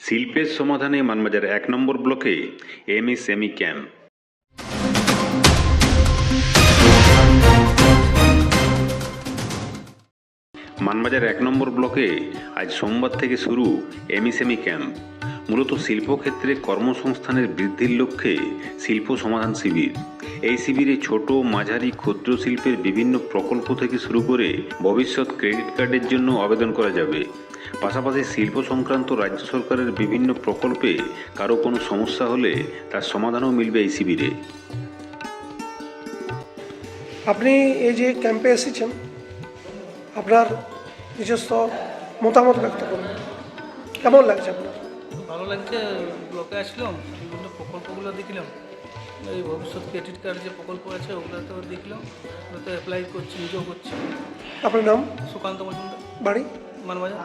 শিল্পের সমাধানে মানবাজার এক নম্বর ব্লকে এমএসএমই ক্যাম্প। মানবাজার এক নম্বর ব্লকে আজ সোমবার থেকে শুরু এমএসএমই ক্যাম্প। মূলত শিল্পক্ষেত্রে কর্মসংস্থানের বৃদ্ধির লক্ষ্যে শিল্প সমাধান শিবির। এই শিবিরে ছোট মাঝারি ক্ষুদ্র শিল্পের বিভিন্ন প্রকল্প থেকে শুরু করে ভবিষ্যৎ ক্রেডিট কার্ডের জন্য আবেদন করা যাবে। পাশাপাশি শিল্প সংক্রান্ত রাজ্য সরকারের বিভিন্ন প্রকল্পে কারও কোনো সমস্যা হলে তার সমাধানও মিলবে এই শিবিরে আপনি এই যে ক্যাম্পে এসেছেন আপনার নিজস্ব মতামত ব্যক্ত করুন। কেমন লাগছে আপনার? ভালো লাগছে ব্লকে আসলাম বিভিন্ন প্রকল্পগুলো দেখলাম। এই ভবিষ্যৎ ক্রেডিট কার্ড যে প্রকল্প আছে ওগুলো তো দেখলাম ওগুলোতে অ্যাপ্লাই করছি নিজেও করছি। আপনার নাম? সুকান্ত মজুমদার বাড়ি? মানবাজার।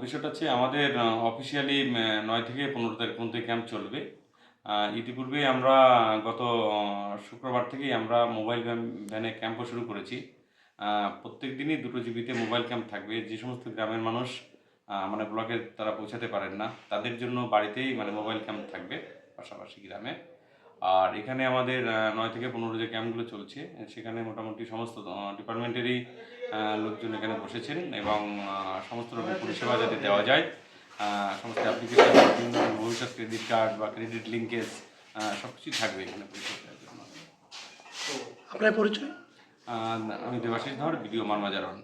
বিষয়টা হচ্ছে আমাদের অফিসিয়ালি নয় থেকে পনেরো তারিখ পর্যন্ত ক্যাম্প চলবে। ইতিপূর্বে আমরা গত শুক্রবার থেকেই আমরা মোবাইল ভ্যানে ক্যাম্পও শুরু করেছি। আহ, প্রত্যেক দিনই দুটো জিবিতে মোবাইল ক্যাম্প থাকবে। যে সমস্ত গ্রামের মানুষ মানে ব্লকে তারা পৌঁছাতে পারেন না তাদের জন্য বাড়িতেই মানে মোবাইল ক্যাম্প থাকবে। পাশাপাশি গ্রামে। আর এখানে আমাদের নয় থেকে পনেরো যে ক্যাম্পগুলো চলছে সেখানে মোটামুটি সমস্ত ডিপার্টমেন্টেরই লোকজন এখানে বসেছেন এবং সমস্ত রকম পরিষেবা যাতে দেওয়া যায় সমস্ত অ্যাপ্লিকেশন বিভিন্ন ভবিষ্যৎ ক্রেডিট কার্ড বা ক্রেডিট লিঙ্কেজ সব কিছুই থাকবে এখানে পরিষেবা দেওয়ার জন্য। আপনার পরিচয়? আমি দেবাশিস ধর ভিডিও মানবাজারণ